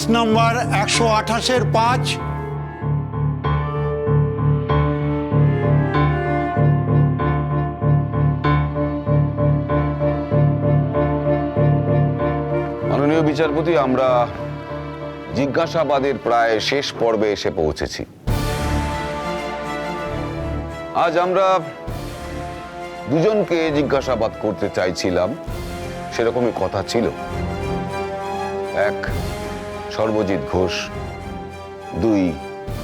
Case number একশো আঠাশের পাঁচ। মাননীয় বিচারপতি, আমরা জিজ্ঞাসাবাদের প্রায় শেষ পর্বে এসে পৌঁছেছি। আজ আমরা দুজনকে জিজ্ঞাসাবাদ করতে চাইছিলাম, সেরকমই কথা ছিল। এক সর্বজিৎ ঘোষ দুই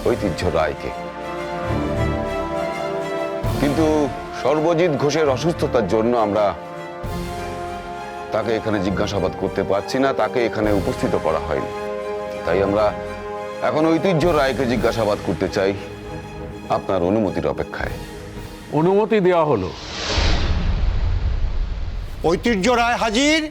ঐতিহ্য রায়কে। কিন্তু সর্বজিৎ ঘোষের অসুস্থতার জন্য আমরা তাকে এখানে জিজ্ঞাসাবাদ করতে পারছি না তাকে এখানে উপস্থিত করা হয়নি। তাই আমরা এখন ঐতিহ্য রায়কে জিজ্ঞাসাবাদ করতে চাই আপনার অনুমতির অপেক্ষায়। অনুমতি দেওয়া হলো। ঐতিহ্য রায় হাজির।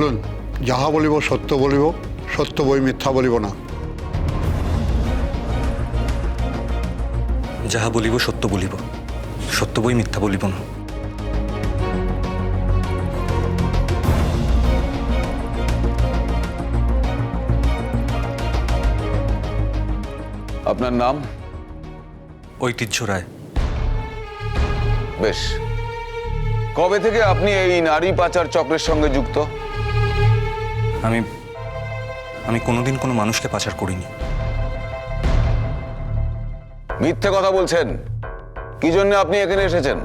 বলুন যাহা বলিব সত্য বলিব সত্য বই মিথ্যা বলিব না। যাহা বলিব সত্য বলিব সত্য বই মিথ্যা বলিব না। আপনার নাম? ঐতিহ্য রায়। বেশ। কবে থেকে আপনি এই নারী পাচার চক্রের সঙ্গে যুক্ত? আমি আমি কোনোদিন কোনো মানুষকে পাচার করিনি। মিথ্যে কথা বলছেন। কি জন্য আপনি এখানে এসেছেন?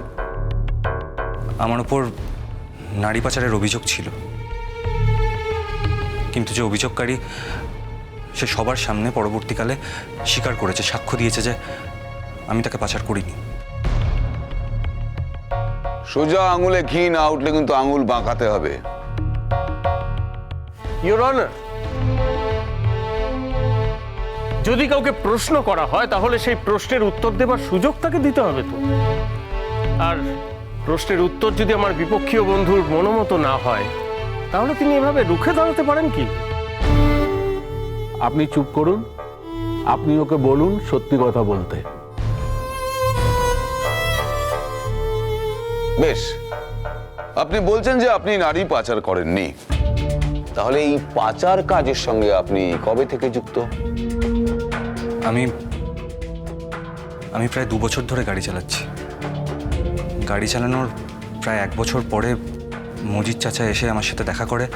আমার ওপর নারী পাচারের অভিযোগ ছিল। কিন্তু যে অভিযোগকারী সে সবার সামনে পরবর্তীকালে স্বীকার করেছে সাক্ষ্য দিয়েছে যে আমি তাকে পাচার করিনি। সোজা আঙুলে ঘি না উঠলে কিন্তু আঙুল বাঁকাতে হবে। ইউর অনার যদি কাউকে প্রশ্ন করা হয় তাহলে সেই প্রশ্নের উত্তর দেবার সুযোগ তাকে দিতে হবে তো। আর প্রশ্নের উত্তর যদি আমার বিপক্ষীয় বন্ধুর মনোমতো না হয় তাহলে তিনি এভাবে রুখে দাঁড়াতে পারেন কি? আপনি চুপ করুন আপনি ওকে বলুন সত্যি কথা বলতে। বেশ আপনি বলছেন যে আপনি নারী পাচার করেননি। তাহলে এই পাচার কাজের সঙ্গে আপনি কবে থেকে যুক্ত? আমি আমি প্রায় দু বছর ধরে গাড়ি চালাচ্ছি। গাড়ি চালানোর প্রায় এক বছর পরে মজিদ চাচা এসে আমার সাথে দেখা করে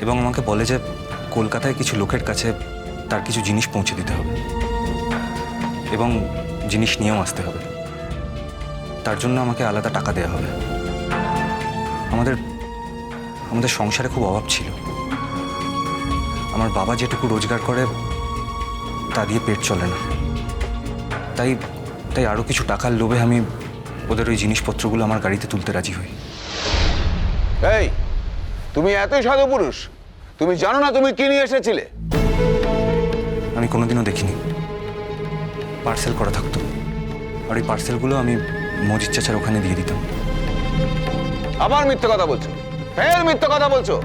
এবং আমাকে বলে যে কলকাতায় কিছু লোকের কাছে তার কিছু জিনিস পৌঁছে দিতে হবে এবং জিনিস নিয়েও আসতে হবে। তার জন্য আমাকে আলাদা টাকা দেওয়া হবে। আমাদের আমাদের সংসারে খুব অভাব ছিল। আমার বাবা যেটুকু রোজগার করে তা দিয়ে পেট চলে না। তাই তাই আরও কিছু টাকার লোভে আমি ওদের ওই জিনিসপত্রগুলো আমার গাড়িতে তুলতে রাজি হই। এই তুমি এতই সাধু পুরুষ তুমি জানো না তুমি কি নিয়ে এসেছিলে? আমি কোনোদিনও দেখিনি। পার্সেল করা থাকতো। আর ওই পার্সেলগুলো আমি মজিদ চাচার ওখানে দিয়ে দিতাম। আবার মিথ্যে কথা বলছো। ফের মিথ্যে কথা বলছো।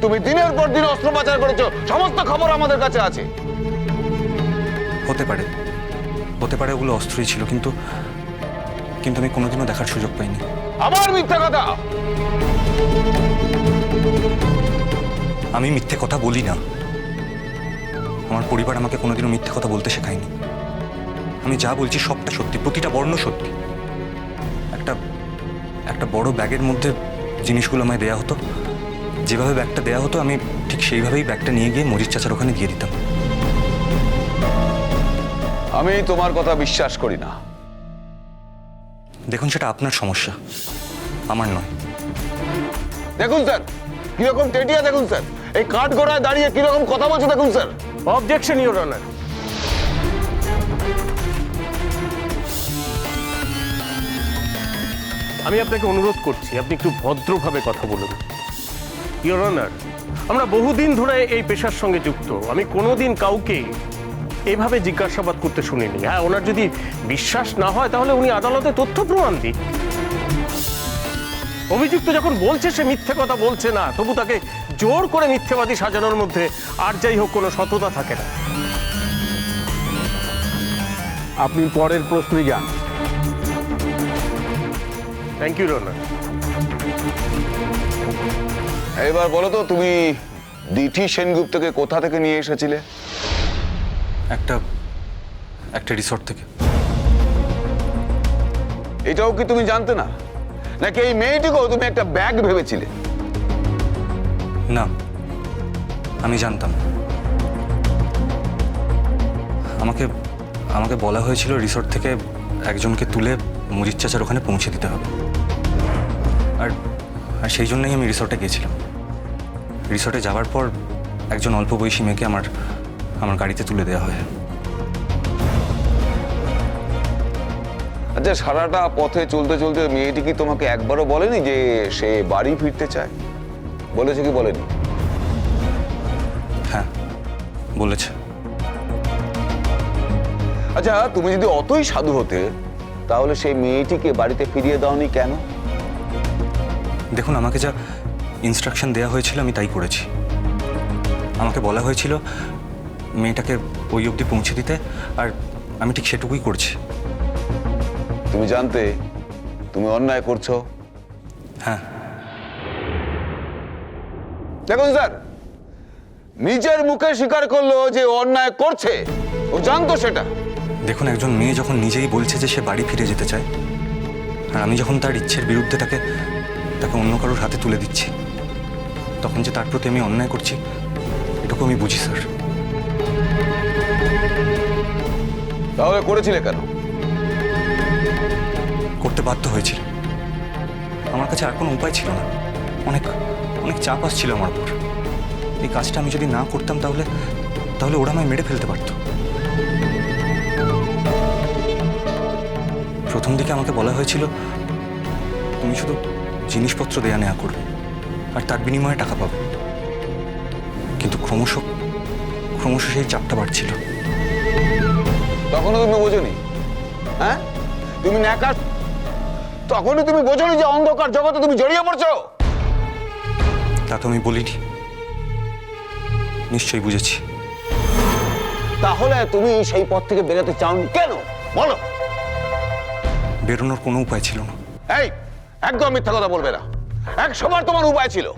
তুমি দিনের পর দিন অস্ত্র পাচার করেছ সমস্ত খবর আমাদের কাছে আছে। হতে পারে। হতে পারে ওগুলো অস্ত্রই ছিল কিন্তু কিন্তু আমি কোনোদিনও দেখার সুযোগ পাইনি। আবার মিথ্যে কথা! আমি মিথ্যে কথা বলি না। আমার পরিবার আমাকে কোনোদিনও মিথ্যে কথা বলতে শেখায়নি। আমি যা বলছি সবটা সত্যি প্রতিটা বর্ণ সত্যি। একটা একটা বড় ব্যাগের মধ্যে জিনিসগুলো আমায় দেয়া হতো। যেভাবে ব্যাগটা দেয়া হতো আমি ঠিক সেইভাবেই ব্যাগটা নিয়ে গিয়ে মজিদ চাচার ওখানে দিয়ে দিতাম। আমি তোমার কথা বিশ্বাস করি না। দেখুন সেটা আপনার সমস্যা। আমার নয়। দেখুন স্যার কীরকম টেটিয়া দেখুন স্যার। এই কাঠ গোড়ায় দাঁড়িয়ে কীরকম কথা বলছে দেখুন স্যার। অবজেকশন ইউর অনার আমি আপনাকে অনুরোধ করছি, আপনি একটু ভদ্রভাবে কথা বলুন। ইয়োর অনার আমরা বহুদিন ধরে এই পেশার সঙ্গে যুক্ত। আমি কোনোদিন কাউকে এভাবে জিজ্ঞাসাবাদ করতে শুনিনি। হ্যাঁ ওনার যদি বিশ্বাস না হয়, তাহলে উনি আদালতে তথ্য প্রমাণ দিক অভিযুক্ত যখন বলছে, সে মিথ্যে কথা বলছে না। তবু তাকে জোর করে মিথ্যেবাদী সাজানোর মধ্যে আর যাই হোক, কোনো সততা থাকে না। আপনি পরের প্রশ্নে যান। থ্যাংক ইউ রনার এবার বলো তো তুমি দিঠি সেনগুপ্তকে কোথা থেকে নিয়ে এসেছিলে? একটা একটা রিসর্ট থেকে। এটাও কি তুমি জানতে না? নাকি এই মেয়েটিকেও তুমি একটা ব্যাগ ভেবেছিলে? না আমি জানতাম। আমাকে আমাকে বলা হয়েছিল রিসর্ট থেকে একজনকে তুলে মজিদ চাচার ওখানে পৌঁছে দিতে হবে। আর আর সেই জন্যই আমি রিসর্টে গিয়েছিলাম। রিসর্টে যাওয়ার পর একজন অল্প বয়সী মেয়েকে আমার আমার গাড়িতে তুলে দেওয়া হয়। আচ্ছা সারাটা পথে চলতে চলতে মেয়েটি কি তোমাকে একবারও বলেনি যে সে বাড়ি ফিরতে চায়? বলেছে কি বলেনি? হ্যাঁ বলেছে। আচ্ছা তুমি যদি অতই সাধু হতে তাহলে সেই মেয়েটিকে বাড়িতে ফিরিয়ে দাওনি কেন? দেখুন আমাকে যা ইনস্ট্রাকশন দেওয়া হয়েছিল আমি তাই করেছি। আমাকে বলা হয়েছিল মেয়েটাকে ওই অবধি পৌঁছে দিতে আর আমি ঠিক সেটুকুই করছি। তুমি জানতে তুমি অন্যায় করছ? হ্যাঁ। দেখুন স্যার নিজের মুখে স্বীকার করল যে অন্যায় করছে। ও জানতো সেটা। দেখুন একজন মেয়ে যখন নিজেই বলছে যে সে বাড়ি ফিরে যেতে চায় আর আমি যখন তার ইচ্ছের বিরুদ্ধে তাকে তাকে অন্য কারোর হাতে তুলে দিচ্ছি। তখন যে তার প্রতি আমি অন্যায় করছি এটুকু আমি বুঝি স্যার। তাহলে করেছিলে কেন? করতে বাধ্য হয়েছিল। আমার কাছে আর কোনো উপায় ছিল না। অনেক অনেক চাপ আসছিল আমার উপর। এই কাজটা আমি যদি না করতাম তাহলে তাহলে ওরা আমায় মেরে ফেলতে পারতো। প্রথম দিকে আমাকে বলা হয়েছিল তুমি শুধু জিনিসপত্র দেয়া নেওয়া করবে আর তার বিনিময়ে টাকা পাবে। কিন্তু ক্রমশ ক্রমশ সেই চাপটা বাড়ছিল। তখনও তুমি বোঝনি? হ্যাঁ? তুমি ন্যাকা? তখনই তুমি বোঝনি যে অন্ধকার জগতে তুমি জড়িয়ে পড়ছো? তা তো আমি বলিনি। নিশ্চয়ই বুঝেছি। তাহলে তুমি সেই পথ থেকে বেরোতে চাওনি কেন? বলো। বেরোনোর কোনো উপায় ছিল না। এই একদম মিথ্যা কথা বলবে না। এক সময় তোমার উপায় ছিল।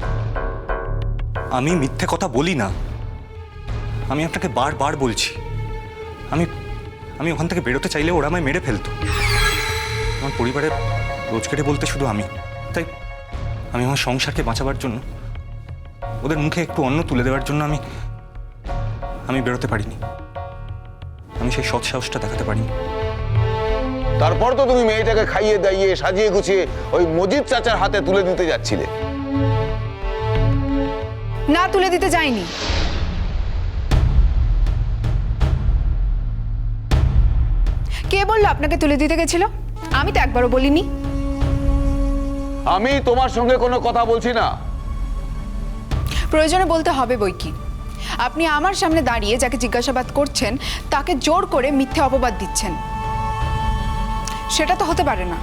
আমি মিথ্যে কথা বলি না। আমি আপনাকে বারবার বলছি। আমি আমি ওখান থেকে বেরোতে চাইলে ওরা আমায় মেরে ফেলতো। আমার পরিবারের রোজগারে বলতে শুধু আমি। তাই আমি আমার সংসারকে বাঁচাবার জন্য, ওদের মুখে একটু অন্ন তুলে দেওয়ার জন্য আমি আমি বেরোতে পারিনি। আমি সেই সৎ সাহসটা দেখাতে পারিনি। তারপর তো তুমি মেয়েটাকে খাইয়ে দাইয়ে সাজিয়ে গুছিয়ে ওই মজিদ চাচার হাতে তুলে দিতে যাচ্ছিলে। না তুলে দিতে যাইনি। কে বলল আপনাকে তুলে দিতে গেছিল? আমি তো একবারও বলিনি। আমি তোমার সঙ্গে কোনো কথা বলছি না। প্রয়োজনে বলতে হবে বই কি। আপনি আমার সামনে দাঁড়িয়ে যাকে জিজ্ঞাসাবাদ করছেন তাকে জোর করে মিথ্যে অপবাদ দিচ্ছেন। সেটা তো হতে পারে না।